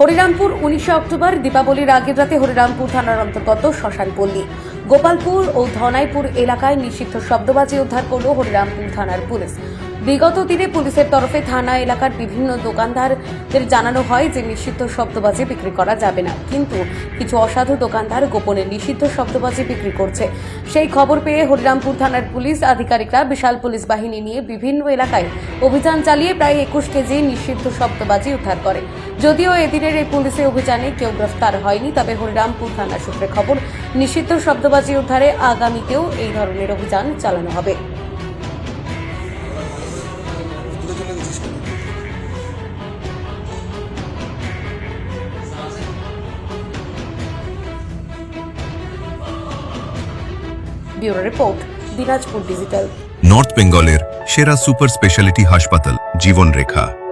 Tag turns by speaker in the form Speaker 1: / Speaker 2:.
Speaker 1: হরিরামপুর, উনিশে অক্টোবর, দীপাবলির আগের রাতে হরিরামপুর থানার অন্তর্গত শ্মশানপল্লী। গোপালপুর ও ধনাইপুর এলাকায় নিষিদ্ধ শব্দবাজি উদ্ধার করল হরিরামপুর থানার পুলিশ। বিগত দিনে পুলিশের তরফে থানা এলাকার বিভিন্ন দোকানদারদের জানানো হয় যে নিষিদ্ধ শব্দবাজি বিক্রি করা যাবে না। কিন্তু কিছু অসাধু দোকানদার গোপনে নিষিদ্ধ শব্দবাজি বিক্রি করছে। সেই খবর পেয়ে হরিরামপুর থানার পুলিশ আধিকারিকরা বিশাল পুলিশ বাহিনী নিয়ে বিভিন্ন এলাকায় অভিযান চালিয়ে প্রায় একুশ কেজি নিষিদ্ধ শব্দবাজি উদ্ধার করে। যদিও এদিনের এই পুলিশি অভিযানে কেউ গ্রেফতার হয়নি, তবে হরিরামপুর থানা সূত্রে খবর, নিষিদ্ধ শব্দবাজি উদ্ধারে আগামীতেও এই ধরনের অভিযান চালানো হবে। Bureau report, Dinajpur digital.
Speaker 2: North বেঙ্গলের সেরা সুপার স্পেশালিটি হাসপাতাল, জীবনরেখা।